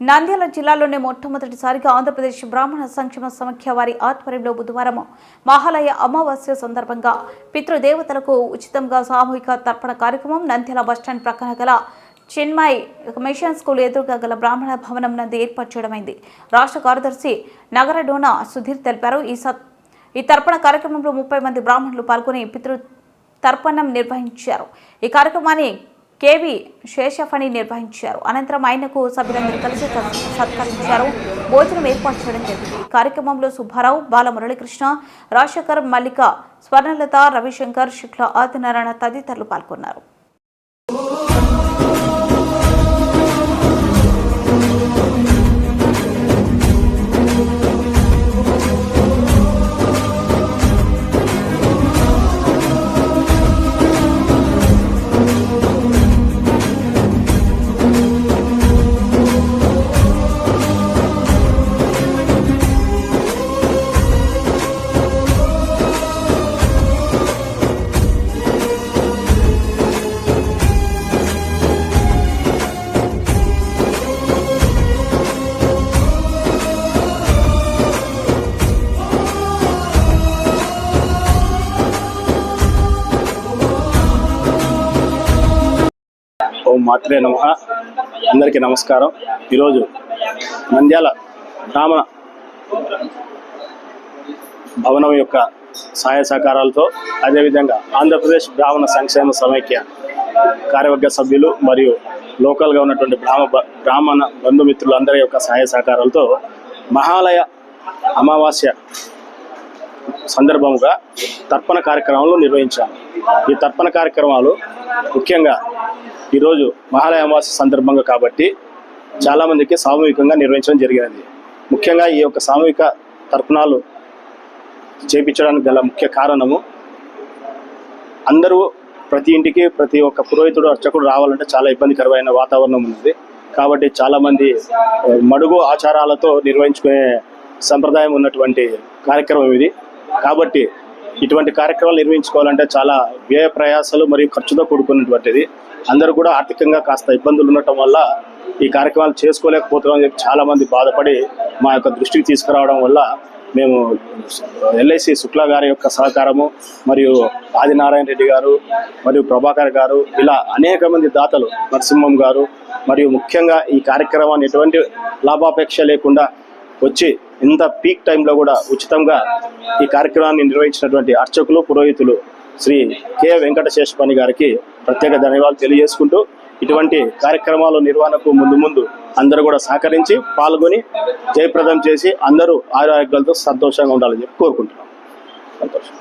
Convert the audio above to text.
నంద్యాల జిల్లాలోనే మొట్టమొదటిసారిగా ఆంధ్రప్రదేశ్ బ్రాహ్మణ సంక్షేమ సమాఖ్య వారి ఆధ్వర్యంలో బుధవారం మహాలయ అమావాస్య సందర్భంగా పితృదేవతలకు ఉచితంగా సామూహిక తర్పణ కార్యక్రమం నంద్యాల బస్టాండ్ ప్రక్కన గల చిన్మయ్ మిషన్ స్కూల్ ఎదురుగా గల బ్రాహ్మణ భవనం నందు ఏర్పాటు చేయడమైంది. రాష్ట్ర కార్యదర్శి నగర డోనా సుధీర్ తెలిపారు. ఈ సత్ ఈ తర్పణ కార్యక్రమంలో ముప్పై మంది బ్రాహ్మణులు పాల్గొని పితృ తర్పణం నిర్వహించారు. ఈ కార్యక్రమాన్ని కేవి శేషఫణి నిర్వహించారు. అనంతరం ఆయనకు సభ్యులందరూ కలిసి సత్కరించారు. భోజనం ఏర్పాటు చేయడం జరిగింది. కార్యక్రమంలో సుబ్బారావు బాలమురళీకృష్ణ రాజశేఖర్ మల్లిక స్వర్ణలత రవిశంకర్ శుక్ల ఆదినారాయణ తదితరులు పాల్గొన్నారు. ఓం మాత్రే నమ. అందరికీ నమస్కారం. ఈరోజు నంద్యాల బ్రాహ్మణ భవనం యొక్క సహాయ సహకారాలతో అదేవిధంగా ఆంధ్రప్రదేశ్ బ్రాహ్మణ సంక్షేమ సమైక్య కార్యవర్గ సభ్యులు మరియు లోకల్గా ఉన్నటువంటి బ్రాహ్మ బ్రాహ్మణ బంధుమిత్రులందరి యొక్క సహాయ సహకారాలతో మహాలయ అమావాస్య సందర్భముగా తర్పణ కార్యక్రమాలు నిర్వహించాము ఈ తర్పణ కార్యక్రమాలు ముఖ్యంగా ఈరోజు మహాలయ అమావాస్య సందర్భంగా కాబట్టి చాలామందికి సామూహికంగా నిర్వహించడం జరిగినది. ముఖ్యంగా ఈ యొక్క సామూహిక తర్పణాలు చేపించడానికి గల ముఖ్య కారణము అందరూ ప్రతి ఇంటికి ప్రతి ఒక్క పురోహితుడు అర్చకుడు రావాలంటే చాలా ఇబ్బందికరమైన వాతావరణం ఉంది కాబట్టి చాలామంది మడుగు ఆచారాలతో నిర్వహించుకునే సంప్రదాయం ఉన్నటువంటి కార్యక్రమం ఇది. కాబట్టి ఇటువంటి కార్యక్రమాలు నిర్వహించుకోవాలంటే చాలా వ్యయ ప్రయాసాలు మరియు ఖర్చుతో కూడుకున్నటువంటిది. అందరూ కూడా ఆర్థికంగా కాస్త ఇబ్బందులు ఉండటం వల్ల ఈ కార్యక్రమాలు చేసుకోలేకపోతున్నామని చెప్పి చాలామంది బాధపడి మా యొక్క దృష్టికి తీసుకురావడం వల్ల మేము ఎల్ఐసి శుక్లా గారి యొక్క సహకారము మరియు ఆదినారాయణ రెడ్డి గారు మరియు ప్రభాకర్ గారు ఇలా అనేక మంది దాతలు నరసింహం గారు మరియు ముఖ్యంగా ఈ కార్యక్రమాన్ని ఎటువంటి లాభాపేక్ష లేకుండా వచ్చి ఇంత పీక్ టైంలో కూడా ఉచితంగా ఈ కార్యక్రమాన్ని నిర్వహించినటువంటి అర్చకులు పురోహితులు శ్రీ కె వెంకటశేషపని గారికి ప్రత్యేక ధన్యవాదాలు తెలియజేసుకుంటూ ఇటువంటి కార్యక్రమాల నిర్వహణకు ముందు ముందు అందరూ కూడా సహకరించి పాల్గొని జయప్రదం చేసి అందరూ ఆరోగ్యాలతో సంతోషంగా ఉండాలని చెప్పి కోరుకుంటున్నాం. సంతోషం.